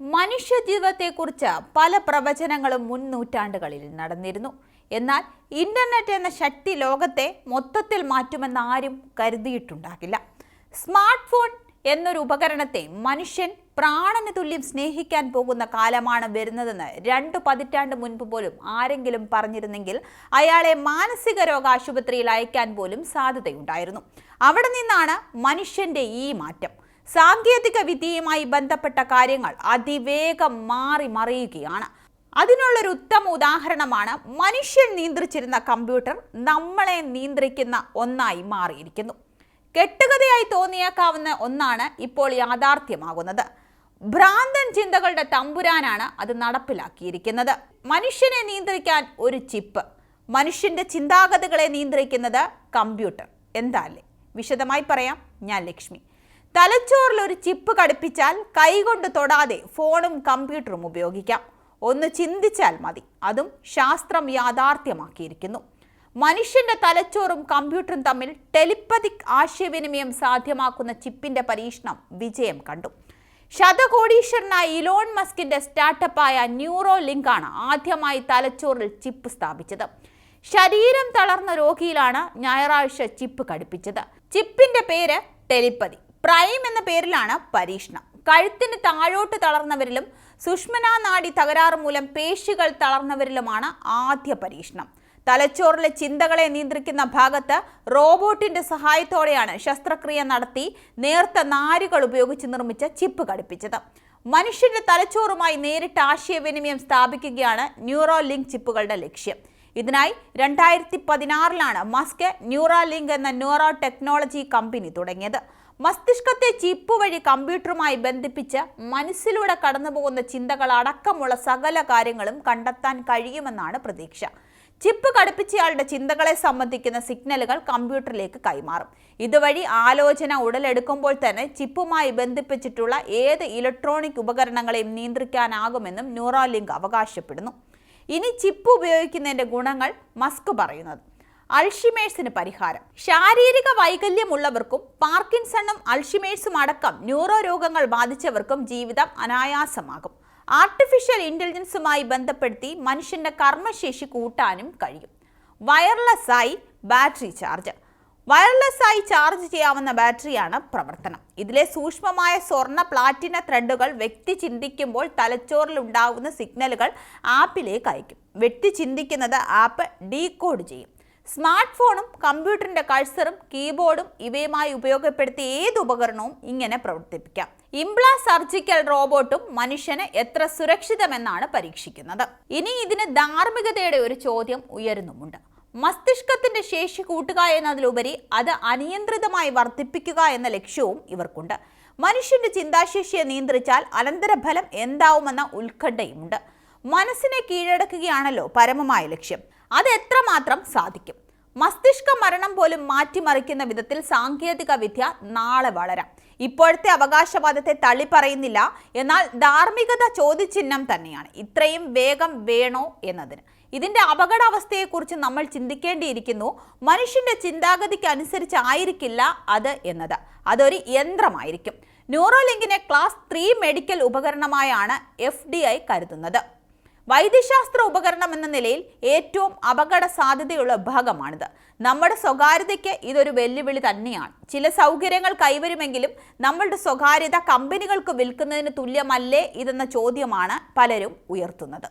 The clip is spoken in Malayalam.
മനുഷ്യജീവിതത്തെക്കുറിച്ച് പല പ്രവചനങ്ങളും മുൻ നൂറ്റാണ്ടുകളിൽ നടന്നിരുന്നു. എന്നാൽ ഇന്റർനെറ്റ് എന്ന ശക്തി ലോകത്തെ മൊത്തത്തിൽ മാറ്റുമെന്ന് ആരും കരുതിയിട്ടുണ്ടാകില്ല. സ്മാർട്ട് ഫോൺ എന്നൊരു ഉപകരണത്തെ മനുഷ്യൻ പ്രാണന് തുല്യം സ്നേഹിക്കാൻ പോകുന്ന കാലമാണ് വരുന്നതെന്ന് രണ്ടു പതിറ്റാണ്ട് മുൻപ് പോലും ആരെങ്കിലും പറഞ്ഞിരുന്നെങ്കിൽ അയാളെ മാനസിക രോഗ ആശുപത്രിയിൽ അയക്കാൻ പോലും സാധ്യതയുണ്ടായിരുന്നു. അവിടെ നിന്നാണ് മനുഷ്യന്റെ ഈ മാറ്റം. സാങ്കേതിക വിദ്യയുമായി ബന്ധപ്പെട്ട കാര്യങ്ങൾ അതിവേഗം മാറി മറിയുകയാണ്. അതിനുള്ളൊരു ഉത്തമ ഉദാഹരണമാണ് മനുഷ്യൻ നിയന്ത്രിച്ചിരുന്ന കമ്പ്യൂട്ടർ നമ്മളെ നിയന്ത്രിക്കുന്ന ഒന്നായി മാറിയിരിക്കുന്നു. കെട്ടുകഥയായി തോന്നിയേക്കാവുന്ന ഒന്നാണ് ഇപ്പോൾ യാഥാർത്ഥ്യമാകുന്നത്. ഭ്രാന്തൻ ചിന്തകളുടെ തമ്പുരാനാണ് അത് നടപ്പിലാക്കിയിരിക്കുന്നത്. മനുഷ്യനെ നിയന്ത്രിക്കാൻ ഒരു ചിപ്പ് മനുഷ്യന്റെ ചിന്താഗതികളെ നിയന്ത്രിക്കുന്നത് കമ്പ്യൂട്ടർ. എന്താല്ലേ വിശദമായി പറയാം ഞാൻ ലക്ഷ്മി. തലച്ചോറിൽ ഒരു ചിപ്പ് ഘടിപ്പിച്ചാൽ കൈകൊണ്ട് തൊടാതെ ഫോണും കമ്പ്യൂട്ടറും ഉപയോഗിക്കാം. ഒന്ന് ചിന്തിച്ചാൽ മതി. അതും ശാസ്ത്രം യാഥാർത്ഥ്യമാക്കിയിരിക്കുന്നു. മനുഷ്യന്റെ തലച്ചോറും കമ്പ്യൂട്ടറും തമ്മിൽ ടെലിപ്പതിക് ആശയവിനിമയം സാധ്യമാക്കുന്ന ചിപ്പിന്റെ പരീക്ഷണം വിജയം കണ്ടു. ശതകോടീശ്വരനായ ഇലോൺ മസ്കിന്റെ സ്റ്റാർട്ടപ്പായ ന്യൂറോ ലിങ്കാണ് ആദ്യമായി തലച്ചോറിൽ ചിപ്പ് സ്ഥാപിച്ചത്. ശരീരം തളർന്ന രോഗിയിലാണ് ഞായറാഴ്ച ചിപ്പ് ഘടിപ്പിച്ചത്. ചിപ്പിന്റെ പേര് ടെലിപ്പതി. പ്രൈം എന്ന പേരിലാണ് പരീക്ഷണം. കഴുത്തിന് താഴോട്ട് തളർന്നവരിലും സുഷ്മനാ നാഡി തകരാറ് മൂലം പേശികൾ തളർന്നവരിലുമാണ് ആദ്യ പരീക്ഷണം. തലച്ചോറിലെ ചിന്തകളെ നിയന്ത്രിക്കുന്ന ഭാഗത്ത് റോബോട്ടിന്റെ സഹായത്തോടെയാണ് ശസ്ത്രക്രിയ നടത്തി നേർത്ത നാരുകൾ ഉപയോഗിച്ച് നിർമ്മിച്ച ചിപ്പ് ഘടിപ്പിച്ചത്. മനുഷ്യന്റെ തലച്ചോറുമായി നേരിട്ട് ആശയവിനിമയം സ്ഥാപിക്കുകയാണ് ന്യൂറോ ലിങ്ക് ചിപ്പുകളുടെ ലക്ഷ്യം. ഇതിനായി രണ്ടായിരത്തി പതിനാറിലാണ് മസ്ക് ന്യൂറോ ലിങ്ക് എന്ന ന്യൂറോ ടെക്നോളജി കമ്പനി തുടങ്ങിയത്. മസ്തിഷ്കത്തെ ചിപ്പ് വഴി കമ്പ്യൂട്ടറുമായി ബന്ധിപ്പിച്ച് മനസ്സിലൂടെ കടന്നുപോകുന്ന ചിന്തകൾ അടക്കമുള്ള സകല കാര്യങ്ങളും കണ്ടെത്താൻ കഴിയുമെന്നാണ് പ്രതീക്ഷ. ചിപ്പ് ഘടിപ്പിച്ചയാളുടെ ചിന്തകളെ സംബന്ധിക്കുന്ന സിഗ്നലുകൾ കമ്പ്യൂട്ടറിലേക്ക് കൈമാറും. ഇതുവഴി ആലോചന ഉടലെടുക്കുമ്പോൾ തന്നെ ചിപ്പുമായി ബന്ധിപ്പിച്ചിട്ടുള്ള ഏത് ഇലക്ട്രോണിക് ഉപകരണങ്ങളെയും നിയന്ത്രിക്കാനാകുമെന്നും ന്യൂറോലിങ്ക് അവകാശപ്പെടുന്നു. ഇനി ചിപ്പ് ഉപയോഗിക്കുന്നതിന്റെ ഗുണങ്ങൾ മസ്ക് പറയുന്നത്. അൾഷിമേഴ്സിന് പരിഹാരം. ശാരീരിക വൈകല്യമുള്ളവർക്കും പാർക്കിൻസണും അൾഷിമേഴ്സും അടക്കം ന്യൂറോ രോഗങ്ങൾ ബാധിച്ചവർക്കും ജീവിതം അനായാസമാകും. ആർട്ടിഫിഷ്യൽ ഇന്റലിജൻസുമായി ബന്ധപ്പെടുത്തി മനുഷ്യന്റെ കർമ്മശേഷി കൂട്ടാനും കഴിയും. വയർലെസ് ആയി ബാറ്ററി ചാർജ്. വയർലെസ് ആയി ചാർജ് ചെയ്യാവുന്ന ബാറ്ററിയാണ് പ്രവർത്തനം. ഇതിലെ സൂക്ഷ്മമായ സ്വർണ പ്ലാറ്റിന ത്രെഡുകൾ വ്യക്തി ചിന്തിക്കുമ്പോൾ തലച്ചോറിൽ ഉണ്ടാകുന്ന സിഗ്നലുകൾ ആപ്പിലേക്ക് അയക്കും വ്യക്തി ചിന്തിക്കുന്നത് ആപ്പ് ഡീകോഡ് ചെയ്യും. സ്മാർട്ട് ഫോണും കമ്പ്യൂട്ടറിന്റെ കഴ്സറും കീബോർഡും ഇവയുമായി ഉപയോഗപ്പെടുത്തിയ ഏത് ഉപകരണവും ഇങ്ങനെ പ്രവർത്തിപ്പിക്കാം. ഇംപ്ല സർജിക്കൽ റോബോട്ടും മനുഷ്യന് എത്ര സുരക്ഷിതമെന്നാണ് പരീക്ഷിക്കുന്നത്. ഇനി ഇതിന് ധാർമ്മികതയുടെ ഒരു ചോദ്യം ഉയരുന്നുമുണ്ട്. മസ്തിഷ്കത്തിന്റെ ശേഷി കൂട്ടുക എന്നതിലുപരി അത് അനിയന്ത്രിതമായി വർദ്ധിപ്പിക്കുക എന്ന ലക്ഷ്യവും ഇവർക്കുണ്ട്. മനുഷ്യന്റെ ചിന്താശേഷിയെ നിയന്ത്രിച്ചാൽ അനന്തരഫലം എന്താവുമെന്ന ഉത്കണ്ഠയുമുണ്ട്. മനസ്സിനെ കീഴടക്കുകയാണല്ലോ പരമമായ ലക്ഷ്യം. അത് എത്രമാത്രം സാധിക്കും? മസ്തിഷ്ക മരണം പോലും മാറ്റിമറിക്കുന്ന വിധത്തിൽ സാങ്കേതിക വിദ്യ നാളെ വളരാം. ഇപ്പോഴത്തെ അവകാശവാദത്തെ തള്ളിപ്പറയുന്നില്ല. എന്നാൽ ധാർമ്മികത ചോദ്യചിഹ്നം തന്നെയാണ്. ഇത്രയും വേഗം വേണോ എന്നതിന്. ഇതിന്റെ അപകടാവസ്ഥയെക്കുറിച്ച് നമ്മൾ ചിന്തിക്കേണ്ടിയിരിക്കുന്നു. മനുഷ്യന്റെ ചിന്താഗതിക്ക് അനുസരിച്ചായിരിക്കില്ല അത് എന്നത്. അതൊരു യന്ത്രമായിരിക്കും. ന്യൂറോലിങ്കിനെ ക്ലാസ് ത്രീ മെഡിക്കൽ ഉപകരണമായാണ് എഫ് കരുതുന്നത്. വൈദ്യശാസ്ത്ര ഉപകരണം എന്ന നിലയിൽ ഏറ്റവും അപകട സാധ്യതയുള്ള ഭാഗമാണിത്. നമ്മുടെ സ്വകാര്യതയ്ക്ക് ഇതൊരു വെല്ലുവിളി തന്നെയാണ്. ചില സൗകര്യങ്ങൾ കൈവരുമെങ്കിലും നമ്മളുടെ സ്വകാര്യത കമ്പനികൾക്ക് വിൽക്കുന്നതിന് തുല്യമല്ലേ ഇതെന്ന ചോദ്യമാണ് പലരും ഉയർത്തുന്നത്.